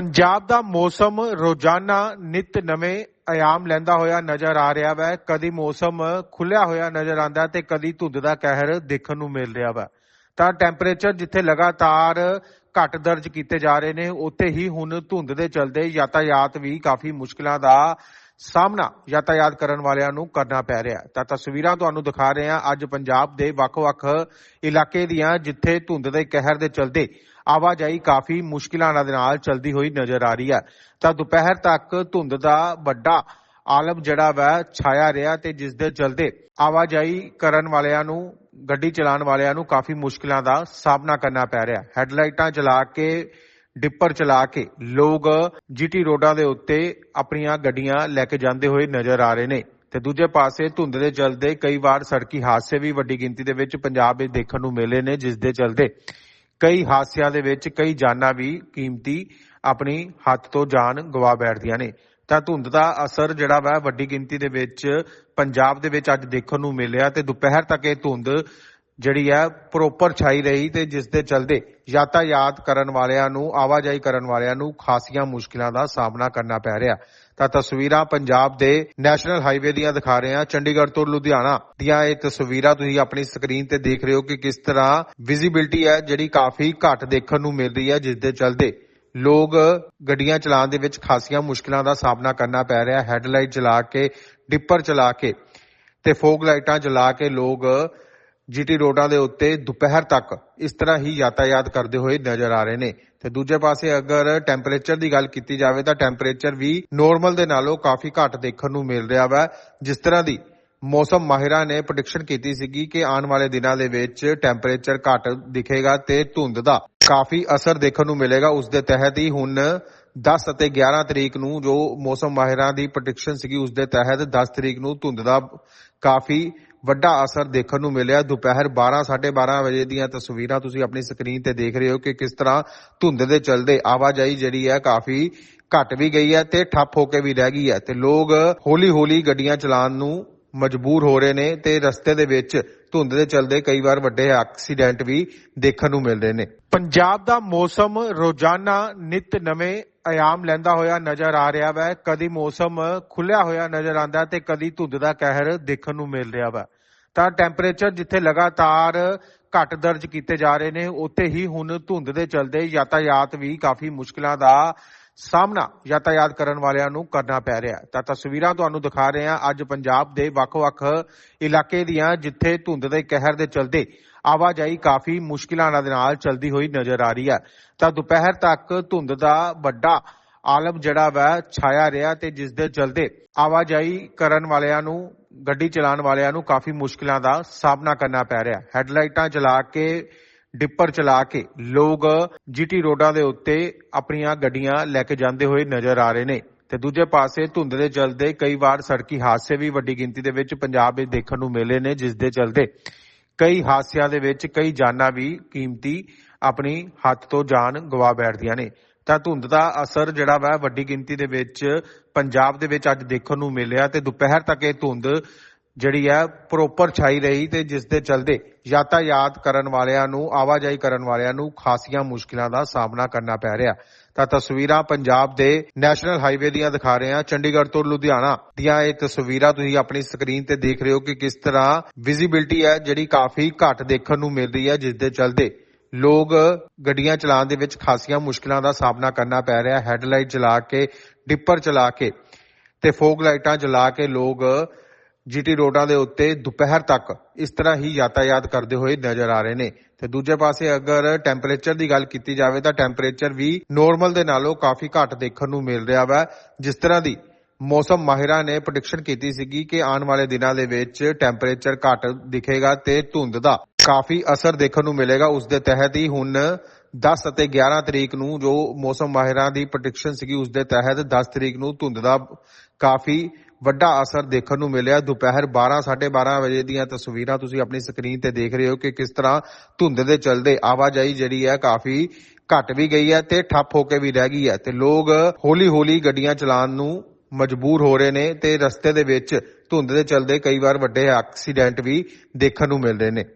ਪੰਜਾਬ ਦਾ ਮੌਸਮ ਰੋਜ਼ਾਨਾ ਨਿਤ ਨਵੇਂ ਆਯਾਮ ਲੈਂਦਾ ਹੋਇਆ ਨਜ਼ਰ ਆ ਰਿਹਾ ਵੈ। ਕਦੀ ਮੌਸਮ ਖੁੱਲਿਆ ਹੋਇਆ ਨਜ਼ਰ ਆਂਦਾ ਤੇ ਕਦੀ ਧੁੰਦ ਦਾ ਕਹਿਰ ਦੇਖਣ ਨੂੰ ਮਿਲ ਰਿਹਾ ਵਾ। ਤਾਂ ਟੈਂਪਰੇਚਰ ਜਿੱਥੇ ਲਗਾਤਾਰ ਘੱਟ ਦਰਜ ਕੀਤੇ ਜਾ ਰਹੇ ਨੇ। ਉੱਥੇ ਹੀ ਹੁਣ ਧੁੰਦ ਦੇ ਚਲਦੇ ਯਾਤਾਯਾਤ ਵੀ ਕਾਫੀ ਮੁਸ਼ਕਲਾਂ ਦਾ ਸਾਹਮਣਾ ਯਾਤਾਯਾਤ ਕਰਨ ਵਾਲਿਆਂ ਨੂੰ ਕਰਨਾ ਪੈ ਰਿਹਾ ਤਾਂ ਤਸਵੀਰਾਂ ਤੁਹਾਨੂੰ ਦਿਖਾ ਰਹੇ ਹਾਂ। ਅੱਜ ਪੰਜਾਬ ਦੇ ਵੱਖ-ਵੱਖ ਇਲਾਕੇ ਦੀਆਂ ਜਿੱਥੇ ਧੁੰਦ ਦੇ ਕਹਿਰ ਦੇ ਚਲਦੇ ਆਵਾਜਾਈ ਕਾਫੀ ਮੁਸ਼ਕਿਲਾਂ ਦੇ ਨਾਲ ਚਲਦੀ ਹੋਈ ਨਜ਼ਰ ਆ ਰਹੀ ਹੈ। ਤਾਂ ਦੁਪਹਿਰ ਤੱਕ ਧੁੰਦ ਦਾ ਵੱਡਾ ਆਲਮ ਜਿਹੜਾ ਵਾ, ਛਾਇਆ ਰਿਹਾ ਤੇ ਜਿਸ ਦੇ ਚਲਦੇ ਆਵਾਜਾਈ ਕਰਨ ਵਾਲਿਆਂ ਨੂੰ, ਗੱਡੀ ਚਲਾਉਣ ਵਾਲਿਆਂ ਨੂੰ ਕਾਫੀ ਮੁਸ਼ਕਿਲਾਂ ਦਾ ਸਾਹਮਣਾ ਕਰਨਾ ਪੈ ਰਿਹਾ। ਹੈਡਲਾਈਟਾਂ ਚਲਾ ਕੇ, ਡਿੱਪਰ ਚਲਾ ਕੇ ਲੋਕ ਜੀਟੀ ਰੋਡਾਂ ਦੇ ਉੱਤੇ ਆਪਣੀਆਂ ਗੱਡੀਆਂ ਲੈ ਕੇ ਜਾਂਦੇ ਹੋਏ ਨਜ਼ਰ ਆ ਰਹੇ ਨੇ। ਤੇ ਦੂਜੇ ਪਾਸੇ ਧੁੰਦ ਦੇ ਚਲਦੇ ਕਈ ਵਾਰ ਸੜਕੀ ਹਾਦਸੇ ਵੀ ਵੱਡੀ ਗਿਣਤੀ ਦੇ ਵਿੱਚ ਪੰਜਾਬ ਵਿੱਚ ਦੇਖਣ ਨੂੰ ਮਿਲੇ ਨੇ ਜਿਸ ਦੇ ਚਲਦੇ ਕਈ ਹਾਦਸਿਆਂ ਦੇ ਵਿੱਚ ਕਈ ਜਾਨਾਂ ਵੀ ਕੀਮਤੀ ਆਪਣੀ ਹੱਥ ਤੋਂ ਜਾਨ ਗਵਾ ਬੈਠਦੀਆਂ ਨੇ। ਤਾਂ ਧੁੰਦ ਦਾ ਅਸਰ ਜਿਹੜਾ ਵਾ ਵੱਡੀ ਗਿਣਤੀ ਦੇ ਵਿੱਚ ਪੰਜਾਬ ਦੇ ਵਿੱਚ ਅੱਜ ਦੇਖਣ ਨੂੰ ਮਿਲਿਆ ਤੇ ਦੁਪਹਿਰ ਤੱਕ ਇਹ ਧੁੰਦ ਜਿਹੜੀ ਹੈ ਪ੍ਰੋਪਰ ਛਾਈ ਰਹੀ ਤੇ ਜਿਸ ਦੇ ਚਲਦੇ ਯਾਤਾਯਾਤ ਕਰਨ ਵਾਲਿਆਂ ਨੂੰ, ਆਵਾਜਾਈ ਕਰਨ ਵਾਲਿਆਂ ਨੂੰ ਖਾਸੀਆਂ ਮੁਸ਼ਕਿਲਾਂ ਦਾ ਸਾਹਮਣਾ ਕਰਨਾ ਪੈ ਰਿਹਾ। ਤਾਂ ਤਸਵੀਰਾਂ ਪੰਜਾਬ ਦੇ ਨੈਸ਼ਨਲ ਹਾਈਵੇ ਦੀਆਂ ਦਿਖਾ ਰਹੇ ਹਾਂ। ਚੰਡੀਗੜ੍ਹ ਤੋਂ ਲੁਧਿਆਣਾ ਦੀਆਂ ਇਹ ਤਸਵੀਰਾਂ ਤੁਸੀਂ ਆਪਣੀ ਸਕਰੀਨ ਤੇ ਦੇਖ ਰਹੇ ਹੋ ਕਿ ਕਿਸ ਤਰ੍ਹਾਂ ਵਿਜ਼ਿਬਿਲਟੀ ਹੈ ਜਿਹੜੀ ਕਾਫੀ ਘੱਟ ਦੇਖਣ ਨੂੰ ਮਿਲ ਰਹੀ ਹੈ, ਜਿਸ ਦੇ ਚਲਦੇ ਲੋਕ ਗੱਡੀਆਂ ਚਲਾਉਣ ਦੇ ਵਿੱਚ ਖਾਸੀਆਂ ਮੁਸ਼ਕਿਲਾਂ ਦਾ ਸਾਹਮਣਾ ਕਰਨਾ ਪੈ ਰਿਹਾ। ਹੈਡਲਾਈਟ ਜਲਾ ਕੇ, ਡਿੱਪਰ ਚਲਾ ਕੇ ਤੇ ਫੋਗ ਲਾਈਟਾਂ ਜਲਾ ਕੇ ਲੋਕ ਜੀਟੀ ਰੋਡਾਂ ਦੇ ਉੱਤੇ ਦੁਪਹਿਰ ਤੱਕ ਇਸ ਤਰ੍ਹਾਂ ਹੀ ਯਾਤਾਯਾਤ ਕਰਦੇ ਹੋਏ ਨਜ਼ਰ ਆ ਰਹੇ ਨੇ। ਤੇ ਦੂਜੇ ਪਾਸੇ ਅਗਰ ਟੈਂਪਰੇਚਰ ਦੀ ਗੱਲ ਕੀਤੀ ਜਾਵੇ ਤਾਂ ਟੈਂਪਰੇਚਰ ਵੀ ਨੋਰਮਲ ਦੇ ਨਾਲੋਂ ਕਾਫੀ ਘੱਟ ਦੇਖਣ ਨੂੰ ਮਿਲ ਰਿਹਾ ਵਾ, ਜਿਸ ਤਰ੍ਹਾਂ ਦੀ ਮੌਸਮ ਮਾਹਿਰਾਂ ਨੇ ਪ੍ਰੈਡਿਕਸ਼ਨ ਕੀਤੀ ਸੀਗੀ ਕਿ ਆਉਣ ਵਾਲੇ ਦਿਨਾਂ ਦੇ ਵਿੱਚ ਟੈਂਪਰੇਚਰ ਘਟ ਦਿਖੇਗਾ ਤੇ ਧੁੰਦ ਦਾ ਕਾਫੀ ਅਸਰ ਦੇਖਣ ਨੂੰ ਮਿਲੇਗਾ। ਉਸ ਦੇ ਤਹਿਤ ਹੀ ਹੁਣ 10 ਅਤੇ 11 ਤਰੀਕ ਨੂੰ ਜੋ ਮੌਸਮ ਮਾਹਿਰਾਂ ਦੀ ਪ੍ਰੈਡਿਕਸ਼ਨ ਸੀਗੀ, ਉਸ ਦੇ ਤਹਿਤ 10 ਤਰੀਕ ਨੂੰ ਧੁੰਦ ਦਾ ਕਾਫੀ ਵੱਡਾ ਅਸਰ ਦੇਖਣ ਨੂੰ ਮਿਲਿਆ। ਦੁਪਹਿਰ 12 12:30 ਵਜੇ ਦੀਆਂ ਤਸਵੀਰਾਂ ਤੁਸੀਂ ਆਪਣੀ ਸਕਰੀਨ ਤੇ ਦੇਖ ਰਹੇ ਹੋ ਕਿ ਕਿਸ ਤਰ੍ਹਾਂ ਧੁੰਦ ਦੇ ਚਲਦੇ ਆਵਾਜਾਈ ਜਿਹੜੀ ਹੈ ਕਾਫੀ ਘਟ ਵੀ ਗਈ ਹੈ ਤੇ ਠੱਪ ਹੋ ਕੇ ਵੀ ਰਹਿ ਗਈ ਹੈ ਤੇ ਲੋਕ ਹੌਲੀ-ਹੌਲੀ ਗੱਡੀਆਂ ਚਲਾਉਣ ਨੂੰ ਮਜਬੂਰ ਹੋ ਰਹੇ ਨੇ ਤੇ ਰਸਤੇ ਦੇ ਵਿੱਚ ਧੁੰਦ ਦੇ ਚਲਦੇ ਕਈ ਵਾਰ ਵੱਡੇ ਐਕਸੀਡੈਂਟ ਵੀ ਦੇਖਣ ਨੂੰ ਮਿਲ ਰਹੇ ਨੇ। ਪੰਜਾਬ ਦਾ ਮੌਸਮ ਰੋਜ਼ਾਨਾ ਨਿਤ ਨਵੇਂ ਆਯਾਮ ਲੈਂਦਾ ਹੋਇਆ ਨਜ਼ਰ ਆ ਰਿਹਾ ਵਾ। ਕਦੀ ਮੌਸਮ ਖੁੱਲਿਆ ਹੋਇਆ ਨਜ਼ਰ ਆਂਦਾ ਤੇ ਕਦੀ ਧੁੰਦ ਦਾ ਕਹਿਰ ਦੇਖਣ ਨੂੰ ਮਿਲ ਰਿਹਾ ਵਾ। ਤਾਂ ਟੈਂਪਰੇਚਰ ਜਿੱਥੇ ਲਗਾਤਾਰ ਘੱਟ ਦਰਜ ਕੀਤੇ ਜਾ ਰਹੇ ਨੇ, ਉੱਥੇ ਹੀ ਹੁਣ ਧੁੰਦ ਦੇ ਚਲਦੇ ਯਾਤਾਯਾਤ ਵੀ ਕਾਫੀ ਮੁਸ਼ਕਿਲਾਂ ਦਾ ਸਾਹਮਣਾ ਯਾਤਾਯਾਤ ਕਰਨ ਵਾਲਿਆਂ ਨੂੰ ਕਰਨਾ ਪੈ ਰਿਹਾ ਤਾਂ ਤਸਵੀਰਾਂ ਤੁਹਾਨੂੰ ਦਿਖਾ ਰਹੇ ਹਾਂ। ਅੱਜ ਪੰਜਾਬ ਦੇ ਵੱਖ-ਵੱਖ ਇਲਾਕੇ ਦੀਆਂ, ਜਿੱਥੇ ਧੁੰਦ ਦੇ ਕਹਿਰ ਦੇ ਚਲਦੇ ਆਵਾਜਾਈ ਕਾਫੀ ਮੁਸ਼ਕਿਲਾਂ ਦੇ ਨਾਲ ਚਲਦੀ ਹੋਈ ਨਜ਼ਰ ਆ ਰਹੀ ਹੈ। ਤਾਂ ਦੁਪਹਿਰ ਤੱਕ ਧੁੰਦ ਦਾ ਵੱਡਾ ਆਲਮ ਜਿਹੜਾ ਵਾ ਛਾਇਆ ਰਿਹਾ ਤੇ ਜਿਸ ਦੇ ਚਲਦੇ ਆਵਾਜਾਈ ਕਰਨ ਵਾਲਿਆਂ ਨੂੰ, ਗੱਡੀ ਚਲਾਉਣ ਵਾਲਿਆਂ ਨੂੰ ਕਾਫੀ ਮੁਸ਼ਕਿਲਾਂ ਦਾ ਸਾਹਮਣਾ ਕਰਨਾ ਪੈ ਰਿਹਾ ਹੈਡਲਾਈਟਾਂ ਚਲਾ ਕੇ ਡਿੱਪਰ ਚਲਾ ਕੇ ਲੋਕ ਜੀਟੀ ਰੋਡਾਂ ਦੇ ਉੱਤੇ ਆਪਣੀਆਂ ਗੱਡੀਆਂ ਲੈ ਕੇ ਜਾਂਦੇ ਹੋਏ ਨਜ਼ਰ ਆ ਰਹੇ ਨੇ। ਤੇ ਦੂਜੇ ਪਾਸੇ ਧੁੰਦ ਦੇ ਚਲਦੇ ਕਈ ਵਾਰ ਸੜਕੀ ਹਾਦਸੇ ਵੀ ਵੱਡੀ ਗਿਣਤੀ ਦੇ ਵਿੱਚ ਪੰਜਾਬ ਵਿੱਚ ਦੇਖਣ ਨੂੰ ਮਿਲੇ ਨੇ, ਜਿਸ ਦੇ ਚਲਦੇ ਕਈ ਹਾਦਸਿਆਂ ਦੇ ਵਿੱਚ ਕਈ ਜਾਨਾਂ ਵੀ ਕੀਮਤੀ ਆਪਣੀ ਹੱਥ ਤੋਂ ਜਾਨ ਗਵਾ ਬੈਠਦੀਆਂ ਨੇ। ਤਾਂ ਧੁੰਦ ਦਾ ਅਸਰ ਜਿਹੜਾ ਵਾ ਵੱਡੀ ਗਿਣਤੀ ਦੇ ਵਿੱਚ ਪੰਜਾਬ ਦੇ ਵਿੱਚ ਅੱਜ ਦੇਖਣ ਨੂੰ ਮਿਲਿਆ ਤੇ ਦੁਪਹਿਰ ਤੱਕ ਇਹ ਧੁੰਦ ਜਿਹੜੀ ਹੈ ਪ੍ਰੋਪਰ ਛਾਈ ਰਹੀ ਤੇ ਜਿਸ ਦੇ ਚਲਦੇ ਯਾਤਾਯਾਤ ਕਰਨ ਵਾਲਿਆਂ ਨੂੰ, ਆਵਾਜਾਈ ਕਰਨ ਵਾਲਿਆਂ ਨੂੰ ਖਾਸੀਆਂ ਮੁਸ਼ਕਿਲਾਂ ਦਾ ਸਾਹਮਣਾ ਕਰਨਾ ਪੈ ਰਿਹਾ। ਤਾਂ ਤਸਵੀਰਾਂ ਪੰਜਾਬ ਦੇ ਨੈਸ਼ਨਲ ਹਾਈਵੇ ਦੀਆਂ ਦਿਖਾ ਰਹੇ ਹਾਂ। ਚੰਡੀਗੜ੍ਹ ਤੋਂ ਲੁਧਿਆਣਾ ਦੀਆਂ ਇਹ ਤਸਵੀਰਾਂ ਤੁਸੀਂ ਆਪਣੀ ਸਕਰੀਨ ਤੇ ਦੇਖ ਰਹੇ ਹੋ ਕਿ ਕਿਸ ਤਰ੍ਹਾਂ ਵਿਜ਼ਿਬਿਲਟੀ ਹੈ ਜਿਹੜੀ ਕਾਫੀ ਘੱਟ ਦੇਖਣ ਨੂੰ ਮਿਲ ਰਹੀ ਹੈ, ਜਿਸ ਦੇ ਚਲਦੇ ਲੋਕ ਗੱਡੀਆਂ ਚਲਾਉਣ ਦੇ ਵਿੱਚ ਖਾਸੀਆਂ ਮੁਸ਼ਕਿਲਾਂ ਦਾ ਸਾਹਮਣਾ ਕਰਨਾ ਪੈ ਰਿਹਾ। ਹੈਡਲਾਈਟ ਚਲਾ ਕੇ, ਡਿੱਪਰ ਚਲਾ ਕੇ ਤੇ ਫੋਗ ਲਾਈਟਾਂ ਜਲਾ ਕੇ ਲੋਕ ਜੀਟੀ ਰੋਡਾਂ ਦੇ ਉੱਤੇ ਦੁਪਹਿਰ ਤੱਕ ਇਸ ਤਰ੍ਹਾਂ ਹੀ ਯਾਤਾਯਾਤ ਕਰਦੇ ਹੋਏ ਨਜ਼ਰ ਆ ਰਹੇ ਨੇ। ਤੇ ਦੂਜੇ ਪਾਸੇ ਅਗਰ ਟੈਂਪਰੇਚਰ ਦੀ ਗੱਲ ਕੀਤੀ ਜਾਵੇ ਤਾਂ ਟੈਂਪਰੇਚਰ ਵੀ ਨੋਰਮਲ ਦੇ ਨਾਲੋਂ ਕਾਫੀ ਘੱਟ ਦੇਖਣ ਨੂੰ ਮਿਲ ਰਿਹਾ ਵਾ, ਜਿਸ ਤਰ੍ਹਾਂ ਦੀ ਮੌਸਮ ਮਾਹਿਰਾਂ ਨੇ ਪ੍ਰੈਡਿਕਸ਼ਨ ਕੀਤੀ ਸੀਗੀ ਕਿ ਆਉਣ ਵਾਲੇ ਦਿਨਾਂ ਦੇ ਵਿੱਚ ਟੈਂਪਰੇਚਰ ਘੱਟ ਦਿਖੇਗਾ ਤੇ ਧੁੰਦ ਦਾ ਕਾਫੀ ਅਸਰ ਦੇਖਣ ਨੂੰ ਮਿਲੇਗਾ। ਉਸ ਦੇ ਤਹਿਤ ਹੀ ਹੁਣ 10 ਅਤੇ 11 ਤਰੀਕ ਨੂੰ ਜੋ ਮੌਸਮ ਮਾਹਿਰਾਂ ਦੀ ਪ੍ਰੈਡਿਕਸ਼ਨ ਸੀਗੀ, ਉਸ ਦੇ ਤਹਿਤ 10 ਤਰੀਕ ਨੂੰ ਧੁੰਦ ਦਾ ਕਾਫੀ ਵੱਡਾ ਅਸਰ ਦੇਖਣ ਨੂੰ ਮਿਲਿਆ। ਦੁਪਹਿਰ 12 12:30 ਵਜੇ ਦੀਆਂ ਤਸਵੀਰਾਂ ਤੁਸੀਂ ਆਪਣੀ ਸਕਰੀਨ ਤੇ ਦੇਖ ਰਹੇ ਹੋ ਕਿ ਕਿਸ ਤਰ੍ਹਾਂ ਧੁੰਦ ਦੇ ਚਲਦੇ ਆਵਾਜਾਈ ਜਿਹੜੀ ਹੈ ਕਾਫੀ ਘਟ ਵੀ ਗਈ ਹੈ ਤੇ ਠੱਪ ਹੋ ਕੇ ਵੀ ਰਹਿ ਗਈ ਹੈ ਤੇ ਲੋਕ ਹੌਲੀ-ਹੌਲੀ ਗੱਡੀਆਂ ਚਲਾਉਣ ਨੂੰ ਮਜਬੂਰ ਹੋ ਰਹੇ ਨੇ ਤੇ ਰਸਤੇ ਦੇ ਵਿੱਚ ਧੁੰਦ ਦੇ ਚਲਦੇ ਕਈ ਵਾਰ ਵੱਡੇ ਐਕਸੀਡੈਂਟ ਵੀ ਦੇਖਣ ਨੂੰ ਮਿਲ ਰਹੇ ਨੇ।